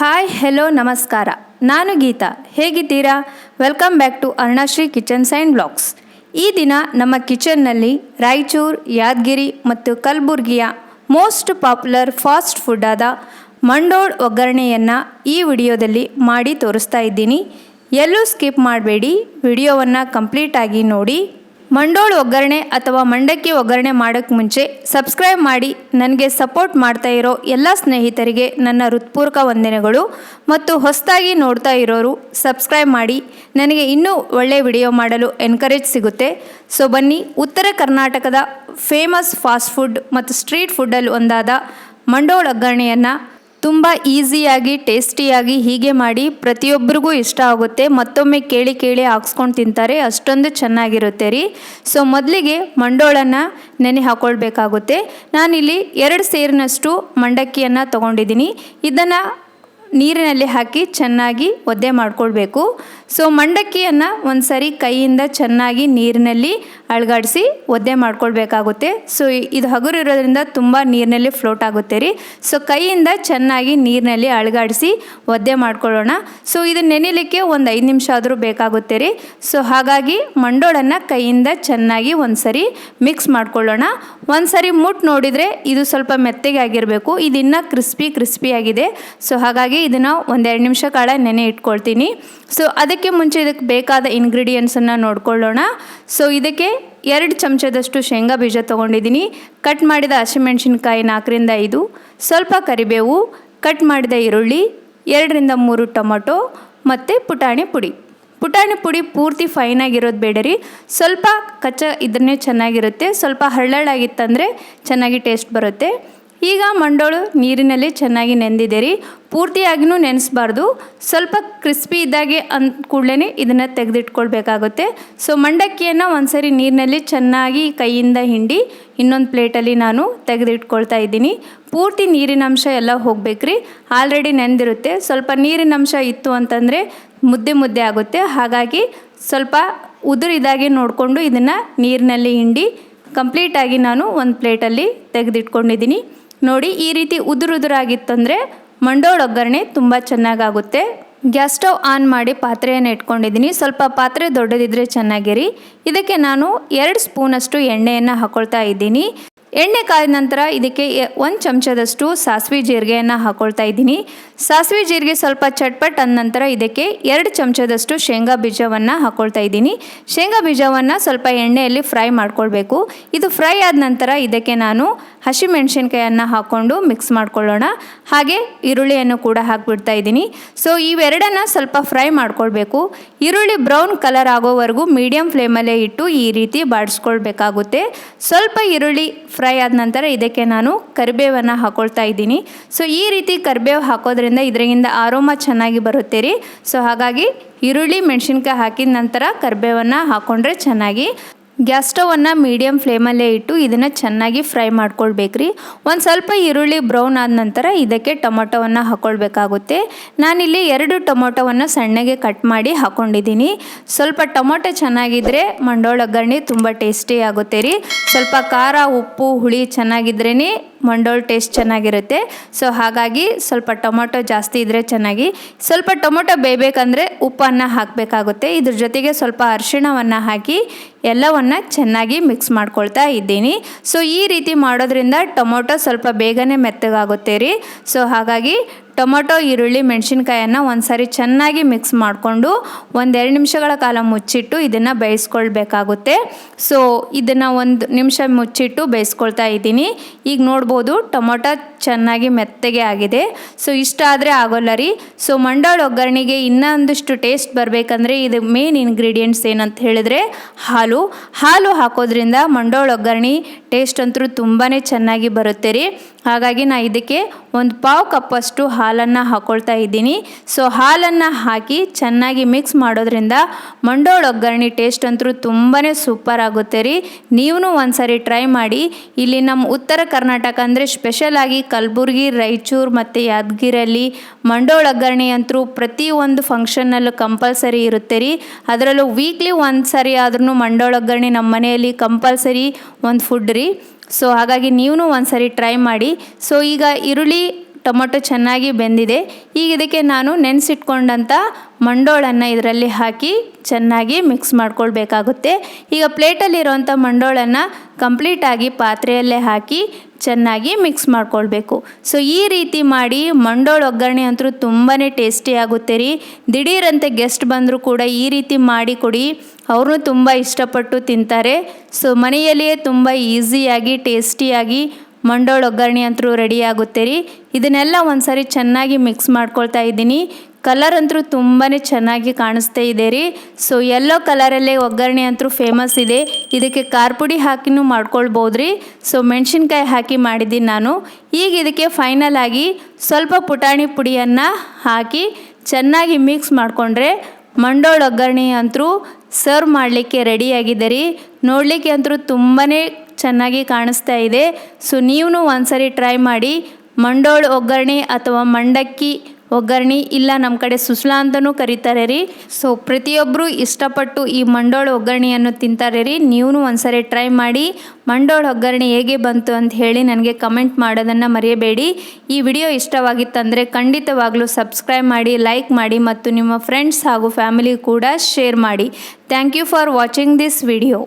Hi hello ನಮಸ್ಕಾರ. ನಾನು ಗೀತಾ. ಹೇಗಿದ್ದೀರಾ? Welcome back to Arunashree kitchens and blogs ಈ ದಿನ ನಮ್ಮ ಕಿಚನ್ನಲ್ಲಿ ರಾಯಚೂರು, ಯಾದಗಿರಿ ಮತ್ತು ಕಲಬುರ್ಗಿಯ ಮೋಸ್ಟ್ ಪಾಪ್ಯುಲರ್ ಫಾಸ್ಟ್ ಫುಡ್ ಆದ ಮಂಡೋಳ್ ಒಗ್ಗರಣೆಯನ್ನು ಈ ವಿಡಿಯೋದಲ್ಲಿ ಮಾಡಿ ತೋರಿಸ್ತಾ ಇದ್ದೀನಿ. ಎಲ್ಲೂ ಸ್ಕಿಪ್ ಮಾಡಬೇಡಿ. ವಿಡಿಯೋವನ್ನು ಕಂಪ್ಲೀಟಾಗಿ ನೋಡಿ. ಮಂಡೋಳು ಒಗ್ಗರಣೆ ಅಥವಾ ಮಂಡಕ್ಕಿ ಒಗ್ಗರಣೆ ಮಾಡೋಕ್ಕೆ ಮುಂಚೆ ಸಬ್ಸ್ಕ್ರೈಬ್ ಮಾಡಿ ನನಗೆ ಸಪೋರ್ಟ್ ಮಾಡ್ತಾ ಇರೋ ಎಲ್ಲ ಸ್ನೇಹಿತರಿಗೆ ನನ್ನ ಹೃತ್ಪೂರ್ವಕ ವಂದನೆಗಳು ಮತ್ತು ಹೊಸದಾಗಿ ನೋಡ್ತಾ ಇರೋರು ಸಬ್ಸ್ಕ್ರೈಬ್ ಮಾಡಿ ನನಗೆ ಇನ್ನೂ ಒಳ್ಳೆ ವಿಡಿಯೋ ಮಾಡಲು ಎನ್ಕರೇಜ್ ಸಿಗುತ್ತೆ. ಸೊ ಬನ್ನಿ, ಉತ್ತರ ಕರ್ನಾಟಕದ ಫೇಮಸ್ ಫಾಸ್ಟ್ ಫುಡ್ ಮತ್ತು ಸ್ಟ್ರೀಟ್ ಫುಡ್ಡಲ್ಲಿ ಒಂದಾದ ಮಂಡೋಳು ಒಗ್ಗರಣೆಯನ್ನು ತುಂಬ ಈಸಿಯಾಗಿ, ಟೇಸ್ಟಿಯಾಗಿ ಹೀಗೆ ಮಾಡಿ ಪ್ರತಿಯೊಬ್ಬರಿಗೂ ಇಷ್ಟ ಆಗುತ್ತೆ. ಮತ್ತೊಮ್ಮೆ ಕೇಳಿ ಕೇಳಿ ಹಾಕ್ಸ್ಕೊಂಡು ತಿಂತಾರೆ. ಅಷ್ಟೊಂದು ಚೆನ್ನಾಗಿರುತ್ತೆ ರೀ. ಸೊ ಮೊದಲಿಗೆ ಮಂಡೋಳನ್ನು ನೆನೆ ಹಾಕ್ಕೊಳ್ಬೇಕಾಗುತ್ತೆ ನಾನಿಲ್ಲಿ ಎರಡು ಸೇರಿನಷ್ಟು ಮಂಡಕ್ಕಿಯನ್ನು ತೊಗೊಂಡಿದ್ದೀನಿ. ಇದನ್ನು ನೀರಿನಲ್ಲಿ ಹಾಕಿ ಚೆನ್ನಾಗಿ ಒದ್ದೆ ಮಾಡ್ಕೊಳ್ಬೇಕು. ಸೊ ಮಂಡಕ್ಕಿಯನ್ನು ಒಂದು ಸರಿ ಕೈಯಿಂದ ಚೆನ್ನಾಗಿ ನೀರಿನಲ್ಲಿ ಅಳಗಾಡಿಸಿ ಒದ್ದೆ ಮಾಡ್ಕೊಳ್ಬೇಕಾಗುತ್ತೆ. ಸೊ ಇದು ಹಗುರು ಇರೋದ್ರಿಂದ ತುಂಬ ನೀರಿನಲ್ಲಿ ಫ್ಲೋಟ್ ಆಗುತ್ತೆ ರೀ. ಸೊ ಕೈಯಿಂದ ಚೆನ್ನಾಗಿ ನೀರಿನಲ್ಲಿ ಅಳಗಾಡಿಸಿ ಒದ್ದೆ ಮಾಡ್ಕೊಳ್ಳೋಣ. ಸೊ ಇದು ನೆನೆಲಿಕ್ಕೆ ಒಂದು ಐದು ನಿಮಿಷ ಆದರೂ ಬೇಕಾಗುತ್ತೆ ರೀ. ಸೊ ಹಾಗಾಗಿ ಮಂಡೋಳನ್ನು ಕೈಯಿಂದ ಚೆನ್ನಾಗಿ ಒಂದು ಸರಿ ಮಿಕ್ಸ್ ಮಾಡ್ಕೊಳ್ಳೋಣ. ಒಂದು ಸರಿ ಮುಟ್ಟು ನೋಡಿದರೆ ಇದು ಸ್ವಲ್ಪ ಮೆತ್ತಗೆ ಆಗಿರಬೇಕು. ಇದು ಇನ್ನೂ ಕ್ರಿಸ್ಪಿ ಕ್ರಿಸ್ಪಿ ಆಗಿದೆ. ಸೊ ಹಾಗಾಗಿ ಇದನ್ನು ಒಂದೆರಡು ನಿಮಿಷ ಕಾಲ ನೆನೆ ಇಟ್ಕೊಳ್ತೀನಿ. ಸೊ ಅದಕ್ಕೆ ಮುಂಚೆ ಇದಕ್ಕೆ ಬೇಕಾದ ಇಂಗ್ರೀಡಿಯೆಂಟ್ಸನ್ನು ನೋಡ್ಕೊಳ್ಳೋಣ. ಸೊ ಇದಕ್ಕೆ ಎರಡು ಚಮಚದಷ್ಟು ಶೇಂಗಾ ಬೀಜ ತೊಗೊಂಡಿದ್ದೀನಿ. ಕಟ್ ಮಾಡಿದ ಹಸಿಮೆಣ್ಸಿನ್ಕಾಯಿ ನಾಲ್ಕರಿಂದ ಐದು. ಸ್ವಲ್ಪ ಕರಿಬೇವು ಕಟ್ ಮಾಡಿದ ಈರುಳ್ಳಿ, ಎರಡರಿಂದ ಮೂರು ಟೊಮೊಟೊ ಮತ್ತು ಪುಟಾಣಿ ಪುಡಿ. ಪುಟಾಣಿ ಪುಡಿ ಪೂರ್ತಿ ಫೈನಾಗಿರೋದು ಬೇಡ ರೀ ಸ್ವಲ್ಪ ಕಚ್ಚ ಇದನ್ನೇ ಚೆನ್ನಾಗಿರುತ್ತೆ. ಸ್ವಲ್ಪ ಹರಳಾಗಿತ್ತಂದರೆ ಚೆನ್ನಾಗಿ ಟೇಸ್ಟ್ ಬರುತ್ತೆ. ಈಗ ಮಂಡೋಳು ನೀರಿನಲ್ಲಿ ಚೆನ್ನಾಗಿ ನೆಂದಿದೆ ರೀ. ಪೂರ್ತಿಯಾಗಿನೂ ನೆನೆಸ್ಬಾರ್ದು. ಸ್ವಲ್ಪ ಕ್ರಿಸ್ಪಿ ಇದ್ದಾಗೆ ಅಂದ ಕೂಡಲೇ ಇದನ್ನು ತೆಗೆದಿಟ್ಕೊಳ್ಬೇಕಾಗುತ್ತೆ. ಸೊ, ಮಂಡಕ್ಕಿಯನ್ನು ಒಂದ್ಸರಿ ನೀರಿನಲ್ಲಿ ಚೆನ್ನಾಗಿ ಕೈಯಿಂದ ಹಿಂಡಿ ಇನ್ನೊಂದು ಪ್ಲೇಟಲ್ಲಿ ನಾನು ತೆಗೆದಿಟ್ಕೊಳ್ತಾ ಇದ್ದೀನಿ. ಪೂರ್ತಿ ನೀರಿನ ಅಂಶ ಎಲ್ಲ ಹೋಗ್ಬೇಕ್ರಿ ಆಲ್ರೆಡಿ ನೆಂದಿರುತ್ತೆ. ಸ್ವಲ್ಪ ನೀರಿನ ಅಂಶ ಇತ್ತು ಅಂತಂದರೆ ಮುದ್ದೆ ಮುದ್ದೆ ಆಗುತ್ತೆ. ಹಾಗಾಗಿ ಸ್ವಲ್ಪ ಉದುರಿದಾಗೆ ನೋಡಿಕೊಂಡು ಇದನ್ನು ನೀರಿನಲ್ಲಿ ಹಿಂಡಿ ಕಂಪ್ಲೀಟಾಗಿ ನಾನು ಒಂದು ಪ್ಲೇಟಲ್ಲಿ ತೆಗೆದಿಟ್ಕೊಂಡಿದ್ದೀನಿ. ನೋಡಿ ಈ ರೀತಿ ಉದುರುದುರಾಗಿತ್ತಂದರೆ ಮಂಡೋಳ ಒಗ್ಗರಣೆ ತುಂಬ ಚೆನ್ನಾಗಾಗುತ್ತೆ. ಗ್ಯಾಸ್ ಸ್ಟವ್ ಆನ್ ಮಾಡಿ ಪಾತ್ರೆಯನ್ನು ಇಟ್ಕೊಂಡಿದ್ದೀನಿ. ಸ್ವಲ್ಪ ಪಾತ್ರೆ ದೊಡ್ಡದಿದ್ದರೆ ಚೆನ್ನಾಗಿರಿ. ಇದಕ್ಕೆ ನಾನು ಎರಡು ಸ್ಪೂನಷ್ಟು ಎಣ್ಣೆಯನ್ನು ಹಾಕೊಳ್ತಾ ಇದ್ದೀನಿ. ಎಣ್ಣೆ ಕಾದ ನಂತರ ಇದಕ್ಕೆ ಒಂದು ಚಮಚದಷ್ಟು ಸಾಸಿವೆ ಜೀರಿಗೆಯನ್ನು ಹಾಕೊಳ್ತಾ ಇದ್ದೀನಿ. ಸಾಸಿವೆ ಜೀರಿಗೆ ಸ್ವಲ್ಪ ಚಟ್ಪಟ್ ಅಂದ ನಂತರ ಇದಕ್ಕೆ ಎರಡು ಚಮಚದಷ್ಟು ಶೇಂಗಾ ಬೀಜವನ್ನು ಹಾಕೊಳ್ತಾ ಇದ್ದೀನಿ. ಶೇಂಗಾ ಬೀಜವನ್ನು ಸ್ವಲ್ಪ ಎಣ್ಣೆಯಲ್ಲಿ ಫ್ರೈ ಮಾಡ್ಕೊಳ್ಬೇಕು. ಇದು ಫ್ರೈ ಆದ ನಂತರ ಇದಕ್ಕೆ ನಾನು ಹಸಿಮೆಣಸಿನ್ಕಾಯನ್ನು ಹಾಕ್ಕೊಂಡು ಮಿಕ್ಸ್ ಮಾಡ್ಕೊಳ್ಳೋಣ. ಹಾಗೆ ಈರುಳ್ಳಿಯನ್ನು ಕೂಡ ಹಾಕ್ಬಿಡ್ತಾ ಇದ್ದೀನಿ. ಸೊ ಇವೆರಡನ್ನು ಸ್ವಲ್ಪ ಫ್ರೈ ಮಾಡ್ಕೊಳ್ಬೇಕು. ಈರುಳ್ಳಿ ಬ್ರೌನ್ ಕಲರ್ ಆಗೋವರೆಗೂ ಮೀಡಿಯಂ ಫ್ಲೇಮಲ್ಲೇ ಇಟ್ಟು ಈ ರೀತಿ ಬಾಡಿಸ್ಕೊಳ್ಬೇಕಾಗುತ್ತೆ. ಸ್ವಲ್ಪ ಈರುಳ್ಳಿ ಫ್ರೈ ಆದ ನಂತರ ಇದಕ್ಕೆ ನಾನು ಕರಿಬೇವನ್ನು ಹಾಕೊಳ್ತಾ ಇದ್ದೀನಿ. ಸೊ ಈ ರೀತಿ ಕರಿಬೇವು ಹಾಕೋದ್ರಿಂದ ಇದರಿಂದ ಆರೋಮ ಚೆನ್ನಾಗಿ ಬರುತ್ತೆ ರೀ. ಸೊ ಹಾಗಾಗಿ ಈರುಳ್ಳಿ, ಮೆಣಸಿನ್ಕಾಯಿ ಹಾಕಿದ ನಂತರ ಕರಿಬೇವನ್ನು ಹಾಕ್ಕೊಂಡ್ರೆ ಚೆನ್ನಾಗಿ ಗ್ಯಾಸ್ ಸ್ಟವನ್ನು ಮೀಡಿಯಮ್ ಫ್ಲೇಮಲ್ಲೇ ಇಟ್ಟು ಇದನ್ನು ಚೆನ್ನಾಗಿ ಫ್ರೈ ಮಾಡ್ಕೊಳ್ಬೇಕ್ರಿ. ಒಂದು ಸ್ವಲ್ಪ ಈರುಳ್ಳಿ ಬ್ರೌನ್ ಆದ ನಂತರ ಇದಕ್ಕೆ ಟೊಮೊಟೊವನ್ನು ಹಾಕ್ಕೊಳ್ಬೇಕಾಗುತ್ತೆ ನಾನಿಲ್ಲಿ ಎರಡು ಟೊಮೊಟೊವನ್ನು ಸಣ್ಣಗೆ ಕಟ್ ಮಾಡಿ ಹಾಕ್ಕೊಂಡಿದ್ದೀನಿ ಸ್ವಲ್ಪ ಟೊಮೊಟೊ ಚೆನ್ನಾಗಿದ್ದರೆ ಮಂಡೋಳ ಒಗ್ಗರಣೆ ತುಂಬ ಟೇಸ್ಟಿ ಆಗುತ್ತೆ ರೀ. ಸ್ವಲ್ಪ ಖಾರ, ಉಪ್ಪು, ಹುಳಿ ಚೆನ್ನಾಗಿದ್ರೇ ಮಂಡೋಳು ಟೇಸ್ಟ್ ಚೆನ್ನಾಗಿರುತ್ತೆ. ಸೊ ಹಾಗಾಗಿ ಸ್ವಲ್ಪ ಟೊಮೊಟೊ ಜಾಸ್ತಿ ಇದ್ದರೆ ಚೆನ್ನಾಗಿ. ಸ್ವಲ್ಪ ಟೊಮೊಟೊ ಬೇಯಬೇಕಂದ್ರೆ ಉಪ್ಪನ್ನು ಹಾಕಬೇಕಾಗುತ್ತೆ. ಇದ್ರ ಜೊತೆಗೆ ಸ್ವಲ್ಪ ಅರಿಶಿಣವನ್ನು ಹಾಕಿ ಎಲ್ಲವನ್ನು ಚೆನ್ನಾಗಿ ಮಿಕ್ಸ್ ಮಾಡ್ಕೊಳ್ತಾ ಇದ್ದೀನಿ. ಸೊ ಈ ರೀತಿ ಮಾಡೋದ್ರಿಂದ ಟೊಮೊಟೊ ಸ್ವಲ್ಪ ಬೇಗನೆ ಮೆತ್ತಗಾಗುತ್ತೆ ರೀ. ಸೊ ಹಾಗಾಗಿ ಟೊಮೊಟೊ, ಈರುಳ್ಳಿ, ಮೆಣಸಿನ್ಕಾಯನ್ನು ಒಂದು ಸಾರಿ ಚೆನ್ನಾಗಿ ಮಿಕ್ಸ್ ಮಾಡಿಕೊಂಡು ಒಂದೆರಡು ನಿಮಿಷಗಳ ಕಾಲ ಮುಚ್ಚಿಟ್ಟು ಇದನ್ನು ಬೇಯಿಸ್ಕೊಳ್ಬೇಕಾಗುತ್ತೆ. ಸೊ ಇದನ್ನು ಒಂದು ನಿಮಿಷ ಮುಚ್ಚಿಟ್ಟು ಬೇಯಿಸ್ಕೊಳ್ತಾ ಇದ್ದೀನಿ. ಈಗ ನೋಡ್ಬೋದು ಟೊಮೊಟೊ ಚೆನ್ನಾಗಿ ಮೆತ್ತಗೆ ಆಗಿದೆ. ಸೊ ಇಷ್ಟ ಆದರೆ ಆಗೋಲ್ಲ ರೀ. ಸೊ ಮಂಡಾಳು ಒಗ್ಗರಣೆಗೆ ಇನ್ನೊಂದಿಷ್ಟು ಟೇಸ್ಟ್ ಬರಬೇಕಂದ್ರೆ ಇದು ಮೇನ್ ಇಂಗ್ರೀಡಿಯೆಂಟ್ಸ್ ಏನಂತ ಹೇಳಿದ್ರೆ ಹಾಲು. ಹಾಲು ಹಾಕೋದ್ರಿಂದ ಮಂಡೋಳ ಒಗ್ಗರಣೆ ಟೇಸ್ಟ್ ಅಂತೂ ತುಂಬಾ ಚೆನ್ನಾಗಿ ಬರುತ್ತೆ ರೀ. ಹಾಗಾಗಿ ನಾನು ಇದಕ್ಕೆ ಒಂದು ಪಾವು ಕಪ್ಪಷ್ಟು ಹಾಲನ್ನು ಹಾಕ್ಕೊಳ್ತಾ ಇದ್ದೀನಿ. ಸೊ ಹಾಲನ್ನು ಹಾಕಿ ಚೆನ್ನಾಗಿ ಮಿಕ್ಸ್ ಮಾಡೋದ್ರಿಂದ ಮಂಡೋಳ ಒಗ್ಗರಣೆ ಟೇಸ್ಟ್ ಅಂತೂ ತುಂಬಾ ಸೂಪರ್ ಆಗುತ್ತೆ ರೀ. ನೀವು ಒಂದ್ಸರಿ ಟ್ರೈ ಮಾಡಿ. ಇಲ್ಲಿ ನಮ್ಮ ಉತ್ತರ ಕರ್ನಾಟಕ ಅಂದರೆ ಸ್ಪೆಷಲಾಗಿ ಕಲಬುರ್ಗಿ, ರಾಯಚೂರು ಮತ್ತು ಯಾದಗಿರಲ್ಲಿ ಮಂಡೋಳ ಒಗ್ಗರಣೆ ಅಂತೂ ಪ್ರತಿಯೊಂದು ಫಂಕ್ಷನ್ನಲ್ಲೂ ಕಂಪಲ್ಸರಿ ಇರುತ್ತೆ ರೀ. ಅದರಲ್ಲೂ ವೀಕ್ಲಿ ಒಂದು ಸರಿ ಆದ್ರೂ ಮಂಡೋಳ ಒಗ್ಗರಣೆ ನಮ್ಮ ಮನೆಯಲ್ಲಿ ಕಂಪಲ್ಸರಿ ಒಂದು ಫುಡ್ ರೀ. ಸೊ ಹಾಗಾಗಿ ನೀವು ಸಾರಿ ಟ್ರೈ ಮಾಡಿ. ಸೊ ಈಗ ಈರುಳ್ಳಿ ಟೊಮೊಟೊ ಚೆನ್ನಾಗಿ ಬೆಂದಿದೆ. ಈಗ ಇದಕ್ಕೆ ನಾನು ನೆನೆಸಿಟ್ಕೊಂಡಂಥ ಮಂಡೋಳನ್ನು ಇದರಲ್ಲಿ ಹಾಕಿ ಚೆನ್ನಾಗಿ ಮಿಕ್ಸ್ ಮಾಡ್ಕೊಳ್ಬೇಕಾಗುತ್ತೆ. ಈಗ ಪ್ಲೇಟಲ್ಲಿರುವಂಥ ಮಂಡೋಳನ್ನು ಕಂಪ್ಲೀಟಾಗಿ ಪಾತ್ರೆಯಲ್ಲೇ ಹಾಕಿ ಚೆನ್ನಾಗಿ ಮಿಕ್ಸ್ ಮಾಡ್ಕೊಳ್ಬೇಕು. ಸೊ ಈ ರೀತಿ ಮಾಡಿ ಮಂಡೋಳ ಒಗ್ಗರಣೆ ಅಂತೂ ತುಂಬಾ ಟೇಸ್ಟಿ ಆಗುತ್ತೆ ರೀ. ದಿಢೀರಂತೆ ಗೆಸ್ಟ್ ಬಂದರೂ ಕೂಡ ಈ ರೀತಿ ಮಾಡಿ ಕೊಡಿ. ಅವರು ತುಂಬ ಇಷ್ಟಪಟ್ಟು ತಿಂತಾರೆ. ಸೊ ಮನೆಯಲ್ಲಿಯೇ ತುಂಬ ಈಸಿಯಾಗಿ ಟೇಸ್ಟಿಯಾಗಿ ಮಂಡೋಳ ಒಗ್ಗರಣೆ ಅಂತೂ ರೆಡಿ ಆಗುತ್ತೆ ರೀ. ಇದನ್ನೆಲ್ಲ ಒಂದ್ಸರಿ ಚೆನ್ನಾಗಿ ಮಿಕ್ಸ್ ಮಾಡ್ಕೊಳ್ತಾ ಇದ್ದೀನಿ. ಕಲರ್ ಅಂತೂ ತುಂಬಾ ಚೆನ್ನಾಗಿ ಕಾಣಿಸ್ತಾ ಇದೆ ರೀ. ಸೊ ಎಲ್ಲೋ ಕಲರಲ್ಲೇ ಒಗ್ಗರಣೆ ಅಂತೂ ಫೇಮಸ್ ಇದೆ. ಇದಕ್ಕೆ ಖಾರ ಪುಡಿ ಹಾಕಿನೂ ಮಾಡ್ಕೊಳ್ಬೋದು ರೀ. ಸೊ ಮೆಣಸಿನ್ಕಾಯಿ ಹಾಕಿ ಮಾಡಿದ್ದೀನಿ ನಾನು. ಈಗ ಇದಕ್ಕೆ ಫೈನಲ್ ಆಗಿ ಸ್ವಲ್ಪ ಪುಟಾಣಿ ಪುಡಿಯನ್ನು ಹಾಕಿ ಚೆನ್ನಾಗಿ ಮಿಕ್ಸ್ ಮಾಡಿಕೊಂಡ್ರೆ ಮಂಡೋಳ ಒಗ್ಗರಣೆ ಅಂತೂ ಸರ್ವ್ ಮಾಡಲಿಕ್ಕೆ ರೆಡಿಯಾಗಿದೆ ರೀ. ನೋಡಲಿಕ್ಕೆ ಅಂತೂ ತುಂಬಾ ಚೆನ್ನಾಗಿ ಕಾಣಿಸ್ತಾ ಇದೆ. ಸೊ ನೀವು ಒಂದ್ಸರಿ ಟ್ರೈ ಮಾಡಿ. ಮಂಡೋಳು ಒಗ್ಗರಣೆ ಅಥವಾ ಮಂಡಕ್ಕಿ ಒಗ್ಗರಣೆ ಇಲ್ಲ ನಮ್ಮ ಕಡೆ ಸುಸ್ಲಾ ಅಂತಲೂ ಕರೀತಾರೆ ರೀ. ಸೊ ಪ್ರತಿಯೊಬ್ಬರು ಇಷ್ಟಪಟ್ಟು ಈ ಮಂಡೋಳು ಒಗ್ಗರಣೆಯನ್ನು ತಿಂತಾರೆ ರೀ. ನೀವು ಒಂದ್ಸರಿ ಟ್ರೈ ಮಾಡಿ. ಮಂಡೋಳ ಒಗ್ಗರಣೆ ಹೇಗೆ ಬಂತು ಅಂತ ಹೇಳಿ ನನಗೆ ಕಮೆಂಟ್ ಮಾಡೋದನ್ನು ಮರೆಯಬೇಡಿ. ಈ ವಿಡಿಯೋ ಇಷ್ಟವಾಗಿತ್ತಂದರೆ ಖಂಡಿತವಾಗ್ಲೂ ಸಬ್ಸ್ಕ್ರೈಬ್ ಮಾಡಿ ಲೈಕ್ ಮಾಡಿ ಮತ್ತು ನಿಮ್ಮ ಫ್ರೆಂಡ್ಸ್ ಹಾಗೂ ಫ್ಯಾಮಿಲಿ ಕೂಡ ಶೇರ್ ಮಾಡಿ. Thank you for watching this video